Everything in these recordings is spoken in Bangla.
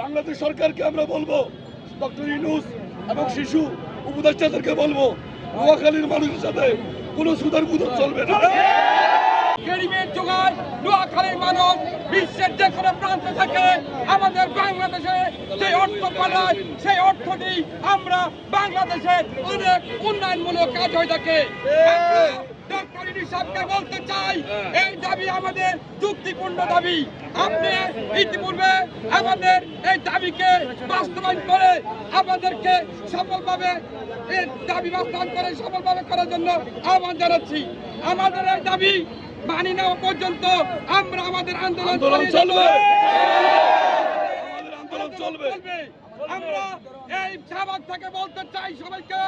বাংলাদেশ সরকারকে আমরা বলব, ডক্টর ইনুস এবং শিশু উপদেষ্টাদেরকে বলব, নোয়াখালীর মানুষের সাথে কোনো সুদার বুদর চলবে না। গরিবের যোগায় নোয়াখালীর মানুষ বিশ্বের যে কোনো প্রান্ত থেকে আমাদের বাংলাদেশে যে অর্থ পাঠায় সেই অর্থটি আমরা বাংলাদেশের অনেক উন্নয়নমূলক কাজ হয়ে থাকে। ডক্টর বলতে চাই, এই দাবি আমাদের যুক্তিপূর্ণ দাবি। আপনি ইতিপূর্বে আমাদের এই দাবিকে বাস্তবায়ন করে আমাদেরকে সফলভাবে এই দাবি বাস্তবায়ন করে সফলভাবে করার জন্য আহ্বান জানাচ্ছি। আমাদের এই দাবি মানি নেওয়া পর্যন্ত আমরা আমাদের আন্দোলন চলবে। আন্দোলন চলবে। আমরা এই শাহবাগ থেকে বলতে চাই সবাইকে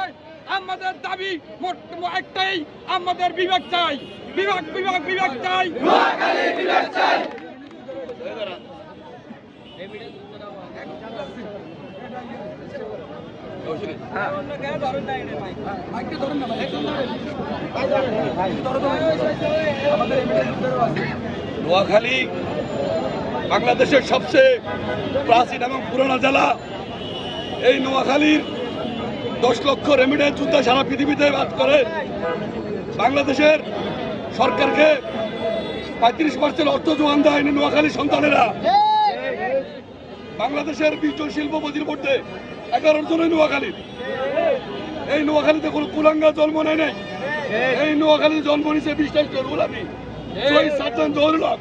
আমাদের দাবি মোট- একটাই আমাদের বিভাগ চাই। বিভাগ বিভাগ বিভাগ চাই। নোয়াখালী বাংলাদেশের সবচেয়ে প্রাচীন এবং পুরোনো জেলা। এই নোয়াখালীর দশ লক্ষ রেমিডেন্স যুদ্ধ সারা পৃথিবীতে বাদ করে। বাংলাদেশের সরকারকে পঁয়ত্রিশ পার্সেন্ট অর্থ যোগান দেয়নি নোয়াখালী সন্তানেরা। বাংলাদেশের বিশ জন শিল্পপতির মধ্যে এগারো জনের নোয়াখালীর এই নোয়াখালীতে কোনো কুলাঙ্গা জন্ম নেয় নাই। এই নোয়াখালীর জন্ম নিছে বিশ টাইম গোলামি শহীদ সাজ্জান হক।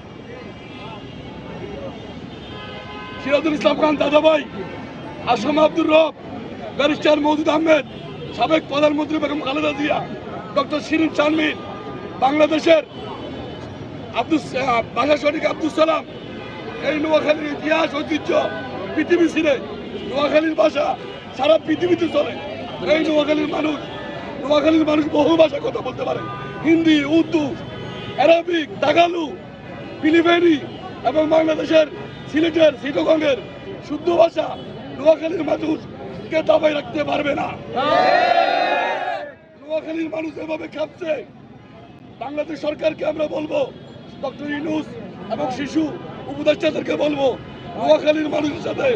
সিরাজুল ইসলাম খান দাদাভাই আসম আব্দুর রব, ব্যারিস্টার মৌদুদ আহমেদ, সাবেক প্রধানমন্ত্রী বেগম খালেদা জিয়া, ডক্টর শিরিন চানমিন বাংলাদেশের আব্দুল ভাষা শরীফ আব্দুল সালাম। এই নোয়াখালীর ইতিহাস, ঐতিহ্য পৃথিবী ছিঁড়ে, নোয়াখালীর ভাষা সারা পৃথিবীতে চলে। এই নোয়াখালীর মানুষ নোয়াখালীর মানুষ বহু ভাষা কথা বলতে পারে। হিন্দি, উর্দু, অ্যারাবিক, তাগালু, ফিলিপাইনি এবং বাংলাদেশের সিলেটের, সিটগঙ্গের শুদ্ধ ভাষা নোয়াখালীর মানুষকে দাবাই রাখতে পারবে না। নোয়াখালীর মানুষ এভাবে খাচ্ছে। বাংলাদেশ সরকারকে আমরা বলব, ডক্টর ইনুস এবং শিশু উপদেষ্টাদেরকে বলব নোয়াখালীর মানুষের সাথে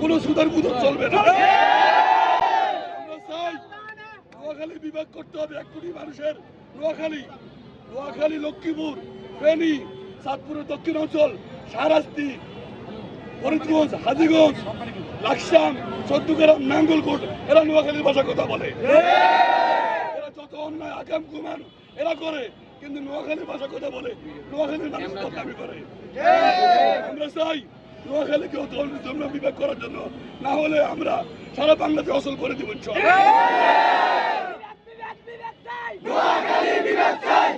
কোনো সুদার বুদর চলবে না। নোয়াখালী বিভাগ করতে হবে এক কোটি মানুষের। নোয়াখালী নোয়াখালী লক্ষ্মীপুর ফেনী চাঁদপুরের দক্ষিণ অঞ্চল শাহরাস্তি ফরিদগঞ্জ হাজিগঞ্জ লাকসাম চৌদ্দগ্রাম নাঙ্গলকোট এরা নোয়াখালীর ভাষা কথা বলে। এরা যত অন্যায় আকাম কুমান এরা করে কিন্তু নোয়াখালীর ভাষা কথা বলে। নোয়াখালীর মানুষ করে। আমরা চাই নোয়াখালীকে জন্য বিভাগ করার জন্য, না হলে আমরা সারা বাংলাতে অসল করে দিব ইনশাআল্লাহ। নোয়াখালী চাই।